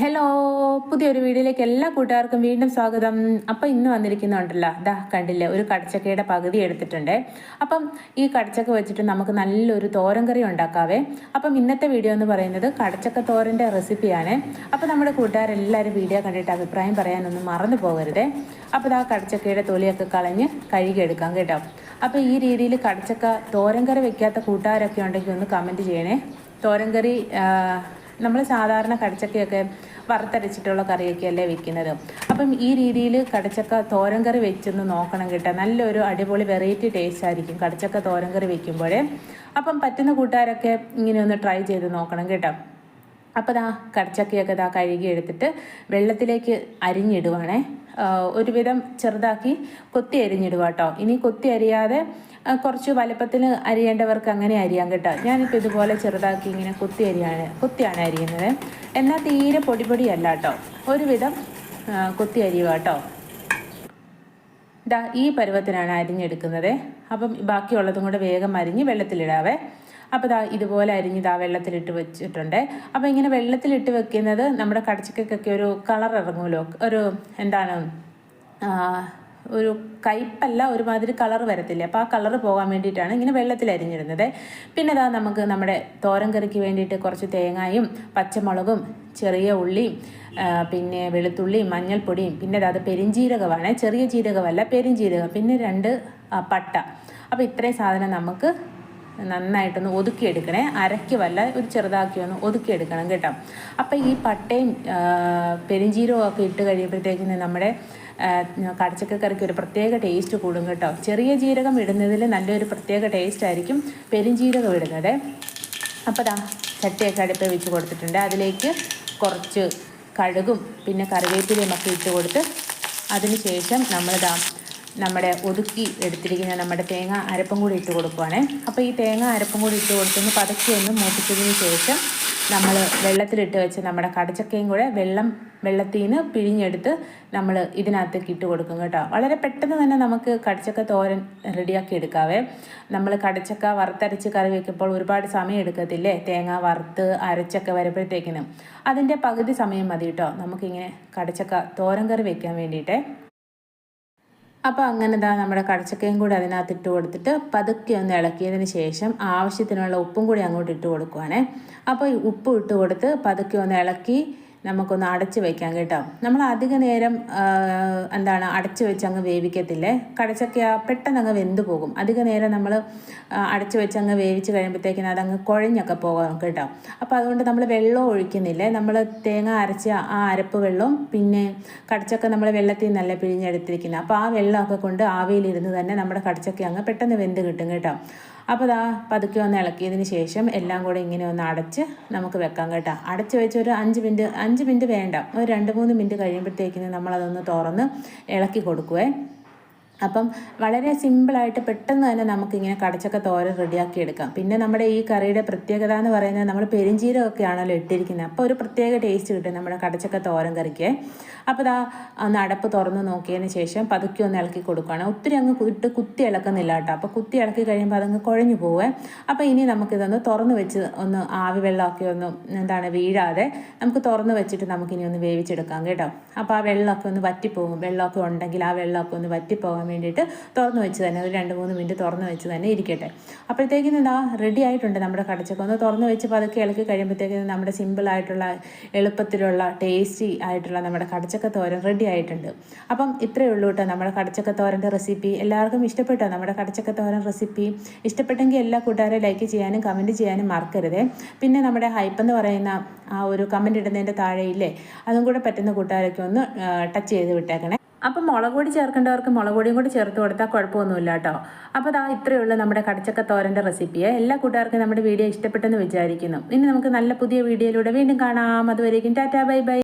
Hello പുതിയൊരു വീഡിയോയിലേക്ക് എല്ലാ കൂട്ടുകാർക്കും വീണ്ടും സ്വാഗതം. അപ്പം ഇന്ന് വന്നിരിക്കുന്നുണ്ടല്ലോ. ദാ കണ്ടില്ലേ ഒരു കടച്ചക്കയുടെ പകുതി എടുത്തിട്ടുണ്ട്. അപ്പം ഈ കടച്ചക്ക വെച്ചിട്ട് നമുക്ക് നല്ലൊരു തോരൻ കറി ഉണ്ടാക്കാവേ. അപ്പം ഇന്നത്തെ വീഡിയോ എന്ന് പറയുന്നത് കടച്ചക്ക തോരന്റെ റെസിപ്പിയാണ്. അപ്പം നമ്മുടെ കൂട്ടുകാരെല്ലാവരും വീഡിയോ കണ്ടിട്ട് അഭിപ്രായം പറയാനൊന്നും മറന്നു പോകരുതേ. അപ്പോൾ ദാ കടച്ചക്കയുടെ തൊലിയൊക്കെ കളഞ്ഞ് കഴുകിയെടുക്കാം കേട്ടോ. അപ്പോൾ ഈ രീതിയിൽ കടച്ചക്ക തോരൻ കറി വെക്കാത്ത കൂട്ടുകാരൊക്കെ ഉണ്ടെങ്കിൽ ഒന്ന് കമന്റ് ചെയ്യണേ. തോരൻ കറി നമ്മൾ സാധാരണ കടച്ചക്കയൊക്കെ വറുത്തരച്ചിട്ടുള്ള കറിയൊക്കെയല്ലേ വെക്കുന്നത്. അപ്പം ഈ രീതിയിൽ കടച്ചക്ക തോരൻ കറി വെച്ചൊന്ന് നോക്കണം കേട്ടോ. നല്ലൊരു അടിപൊളി വെറൈറ്റി ടേസ്റ്റ് ആയിരിക്കും കടച്ചക്ക തോരൻ കറി വെക്കുമ്പോഴേ. അപ്പം പറ്റുന്ന കൂട്ടുകാരൊക്കെ ഇങ്ങനെ ഒന്ന് ട്രൈ ചെയ്ത് നോക്കണം കേട്ടോ. അപ്പോൾ ദാ കടച്ചക്കയൊക്കെ ദാ കഴുകി എടുത്തിട്ട് വെള്ളത്തിലേക്ക് അരിഞ്ഞിടുവാണേ. ഒരുവിധം ചെറുതാക്കി കൊത്തി അരിഞ്ഞിടുക കേട്ടോ ഇനി കൊത്തി അരിയാതെ കുറച്ച് വലുപ്പത്തിൽ അരിയേണ്ടവർക്ക് അങ്ങനെ അരിയാൻ കേട്ടോ. ഞാനിപ്പോൾ ഇതുപോലെ ചെറുതാക്കി ഇങ്ങനെ കൊത്തി അരിയാണ് കൊത്തിയാണ് അരിയുന്നത്. എന്നാൽ തീരെ പൊടി പൊടിയല്ല കേട്ടോ ഒരുവിധം കൊത്തി അരിയുക കേട്ടോ ഇതാ ഈ പരുവത്തിനാണ് അരിഞ്ഞെടുക്കുന്നത്. അപ്പം ബാക്കിയുള്ളതും കൂടെ വേഗം അരിഞ്ഞ് വെള്ളത്തിലിടാവേ. അപ്പോൾ ഇതാ ഇതുപോലെ അരിഞ്ഞ് ഇതാ വെള്ളത്തിലിട്ട് വെച്ചിട്ടുണ്ട്. അപ്പോൾ ഇങ്ങനെ വെള്ളത്തിലിട്ട് വെക്കുന്നത് നമ്മുടെ കടച്ചക്കൊക്കെ ഒരു കളർ ഇറങ്ങുമല്ലോ. ഒരു എന്താണ് ഒരു കയ്പല്ല ഒരുമാതിരി കളർ വരത്തില്ല. അപ്പോൾ ആ കളർ പോകാൻ വേണ്ടിയിട്ടാണ് ഇങ്ങനെ വെള്ളത്തിൽ അരിഞ്ഞിടുന്നത്. പിന്നെ അതാ നമുക്ക് നമ്മുടെ തോരൻ കറിക്ക് വേണ്ടിയിട്ട് കുറച്ച് തേങ്ങായും പച്ചമുളകും ചെറിയ ഉള്ളിയും പിന്നെ വെളുത്തുള്ളിയും മഞ്ഞൾപ്പൊടിയും പിന്നെ അത് പെരിഞ്ജീരകമാണ് ചെറിയ ജീരകമല്ല പെരിഞ്ജീരകം പിന്നെ രണ്ട് പട്ട. അപ്പോൾ ഇത്രയും സാധനം നമുക്ക് നന്നായിട്ടൊന്ന് ഒതുക്കിയെടുക്കണേ. അരയ്ക്കുമല്ല ഒരു ചെറുതാക്കി ഒന്ന് ഒതുക്കിയെടുക്കണം കേട്ടോ. അപ്പോൾ ഈ പട്ടയും ഒക്കെ ഇട്ട് കഴിയുമ്പോഴത്തേക്കിന് നമ്മുടെ കടച്ചക്കറിക്ക് ഒരു പ്രത്യേക ടേസ്റ്റ് കൂടും കേട്ടോ. ചെറിയ ജീരകം ഇടുന്നതിൽ നല്ലൊരു പ്രത്യേക ടേസ്റ്റ് ആയിരിക്കും പെരിഞ്ചീരകം ഇടുന്നത്. അപ്പോൾ ദാ ചട്ടിയൊക്കെ അടുപ്പ് വെച്ച് കൊടുത്തിട്ടുണ്ട്. അതിലേക്ക് കുറച്ച് കഴുകും പിന്നെ കറിവേപ്പിലയും ഒക്കെ ഇട്ട് കൊടുത്ത് അതിന് അതിനുശേഷം നമ്മളിതാ നമ്മുടെ ഒതുക്കി എടുത്തിരിക്കുന്ന നമ്മുടെ തേങ്ങ അരപ്പും കൂടി ഇട്ട് കൊടുക്കുവാണേ. അപ്പോൾ ഈ തേങ്ങ അരപ്പും കൂടി ഇട്ട് കൊടുത്തൊന്ന് പതുക്കി ഒന്ന് മൂപ്പിച്ചതിന് ശേഷം നമ്മൾ വെള്ളത്തിലിട്ട് വെച്ച് നമ്മുടെ കടച്ചക്കയും കൂടെ വെള്ളം വെള്ളത്തിൽ നിന്ന് പിഴിഞ്ഞെടുത്ത് നമ്മൾ ഇതിനകത്തേക്ക് ഇട്ട് കൊടുക്കും കേട്ടോ. വളരെ പെട്ടെന്ന് തന്നെ നമുക്ക് കടച്ചക്ക തോരൻ റെഡിയാക്കി എടുക്കാവേ. നമ്മൾ കടച്ചക്ക വറുത്തരച്ച് കറി വയ്ക്കുമ്പോൾ ഒരുപാട് സമയം എടുക്കത്തില്ലേ? തേങ്ങ വറുത്ത് അരച്ചൊക്കെ വരുമ്പോഴത്തേക്കിനും. അതിന്റെ പകുതി സമയം മതി കേട്ടോ. നമുക്കിങ്ങനെ കടച്ചക്ക തോരൻ കറി വയ്ക്കാൻ വേണ്ടിയിട്ടേ. അപ്പോൾ അങ്ങനെ ഇതാ നമ്മുടെ കടച്ചക്കയും കൂടി അതിനകത്ത് ഇട്ട് കൊടുത്തിട്ട് പതുക്കെ ഒന്ന് ഇളക്കിയതിന് ശേഷം ആവശ്യത്തിനുള്ള ഉപ്പും കൂടി അങ്ങോട്ട് ഇട്ട് കൊടുക്കുവാണേ. അപ്പോൾ ഉപ്പ് ഇട്ട് കൊടുത്ത് പതുക്കെ ഒന്ന് ഇളക്കി നമുക്കൊന്ന് അടച്ച് വയ്ക്കാം കേട്ടോ. നമ്മൾ അധിക നേരം എന്താണ് അടച്ച് വെച്ച് അങ്ങ് വേവിക്കത്തില്ലേ? കടച്ചക്ക പെട്ടെന്ന് അങ്ങ് വെന്ത് പോകും. അധിക നേരം നമ്മൾ അടച്ച് വെച്ച് അങ്ങ് വേവിച്ച് കഴിയുമ്പോഴത്തേക്കിനും അതങ്ങ് കുഴഞ്ഞൊക്കെ പോകാം കേട്ടോ. അപ്പോൾ അതുകൊണ്ട് നമ്മൾ വെള്ളം ഒഴിക്കുന്നില്ലേ? നമ്മൾ തേങ്ങ അരച്ച ആ അരപ്പ് വെള്ളവും പിന്നെ കടച്ചൊക്കെ നമ്മൾ വെള്ളത്തിൽ നല്ല പിഴിഞ്ഞെടുത്തിരിക്കുന്നത് അപ്പോൾ ആ വെള്ളമൊക്കെ കൊണ്ട് ആവിയിലിരുന്ന് തന്നെ നമ്മുടെ കടച്ചൊക്കെ അങ്ങ് പെട്ടെന്ന് വെന്ത് കിട്ടും കേട്ടോ. അപ്പോൾ ദാ പതുക്കെ ഒന്ന് ഇളക്കിയതിന് ശേഷം എല്ലാം കൂടെ ഇങ്ങനെ ഒന്ന് അടച്ച് നമുക്ക് വെക്കാം കേട്ടോ. അടച്ച് വെച്ച് ഒരു അഞ്ച് മിനിറ്റ് അഞ്ച് മിനിറ്റ് വേണ്ട. ഒരു രണ്ട് മൂന്ന് മിനിറ്റ് കഴിയുമ്പോഴത്തേക്കിന് നമ്മളതൊന്ന് തുറന്ന് ഇളക്കി കൊടുക്കുവേ. അപ്പം വളരെ സിമ്പിളായിട്ട് പെട്ടെന്ന് തന്നെ നമുക്കിങ്ങനെ കടച്ചക്ക തോരൻ റെഡിയാക്കി എടുക്കാം. പിന്നെ നമ്മുടെ ഈ കറിയുടെ പ്രത്യേകത എന്ന് പറയുന്നത് നമ്മൾ പെരിഞ്ചീരകമൊക്കെ ആണല്ലോ ഇട്ടിരിക്കുന്നത്. അപ്പോൾ ഒരു പ്രത്യേക ടേസ്റ്റ് കിട്ടും നമ്മുടെ കടച്ചക്ക തോരൻ കറിക്ക്. അപ്പോൾ ഇതാ ഒന്ന് അടപ്പ് തുറന്ന് നോക്കിയതിന് ശേഷം പതുക്കി ഒന്ന് ഇളക്കി കൊടുക്കുകയാണ്. ഒത്തിരി അങ്ങ് ഇട്ട് കുത്തി ഇളക്കുന്നില്ല കേട്ടോ. അപ്പോൾ കുത്തി ഇളക്കി കഴിയുമ്പോൾ അതങ്ങ് കുഴഞ്ഞു പോവേ. അപ്പോൾ ഇനി നമുക്കിതൊന്ന് തുറന്ന് വെച്ച് ഒന്ന് ആവി വെള്ളമൊക്കെ ഒന്ന് എന്താണ് വീഴാതെ നമുക്ക് തുറന്ന് വെച്ചിട്ട് നമുക്കിനി ഒന്ന് വേവിച്ചെടുക്കാം കേട്ടോ. അപ്പോൾ ആ വെള്ളമൊക്കെ ഒന്ന് വറ്റിപ്പോകും. വെള്ളമൊക്കെ ഉണ്ടെങ്കിൽ ആ വെള്ളമൊക്കെ ഒന്ന് വറ്റിപ്പോകാൻ വേണ്ടിയിട്ട് തുറന്ന് വെച്ച് തന്നെ ഒരു രണ്ട് മൂന്ന് മിനിറ്റ് തുറന്ന് വെച്ച് തന്നെ ഇരിക്കട്ടെ. അപ്പോഴത്തേക്കും എന്താ റെഡി ആയിട്ടുണ്ട് നമ്മുടെ കടച്ചക്ക. ഒന്ന് തുറന്ന് വെച്ച് പതുക്കെ ഇളക്കി കഴിയുമ്പോഴത്തേക്കും നമ്മുടെ സിമ്പിളായിട്ടുള്ള എളുപ്പത്തിലുള്ള ടേസ്റ്റി ആയിട്ടുള്ള നമ്മുടെ കടച്ചക്ക തോരൻ റെഡി ആയിട്ടുണ്ട്. അപ്പം ഇത്രയേ ഉള്ളൂ കേട്ടോ നമ്മുടെ കടച്ചക്ക തോരന്റെ റെസിപ്പി എല്ലാവർക്കും ഇഷ്ടപ്പെട്ടോ നമ്മുടെ കടച്ചക്ക തോരൻ റെസിപ്പി ഇഷ്ടപ്പെട്ടെങ്കിൽ എല്ലാ കൂട്ടുകാരെ ലൈക്ക് ചെയ്യാനും കമന്റ് ചെയ്യാനും മറക്കരുത്. പിന്നെ നമ്മുടെ ഹൈപ്പ് എന്ന് പറയുന്ന ആ ഒരു കമന്റ് ഇടുന്നതിന്റെ താഴെയില്ലേ അതും കൂടെ പറ്റുന്ന കൂട്ടുകാരൊക്കെ ഒന്ന് ടച്ച് ചെയ്ത് വിട്ടേക്കണേ. അപ്പം മുളക് പൊടി ചേർക്കേണ്ടവർക്ക് മുളക് പൊടിയും കൂടി ചേർത്ത് കൊടുത്താൽ കുഴപ്പമൊന്നുമില്ല കേട്ടോ. അപ്പോൾ അതാ ഉള്ളൂ നമ്മുടെ കടച്ചക്ക തോരന്റെ റെസിപ്പിയെ എല്ലാ കൂട്ടുകാർക്കും നമ്മുടെ വീഡിയോ ഇഷ്ടപ്പെട്ടെന്ന് വിചാരിക്കുന്നു. ഇനി നമുക്ക് നല്ല പുതിയ വീഡിയോയിലൂടെ വീണ്ടും കാണാം. അതുവരേക്കും ടാറ്റാ ബൈ ബൈ.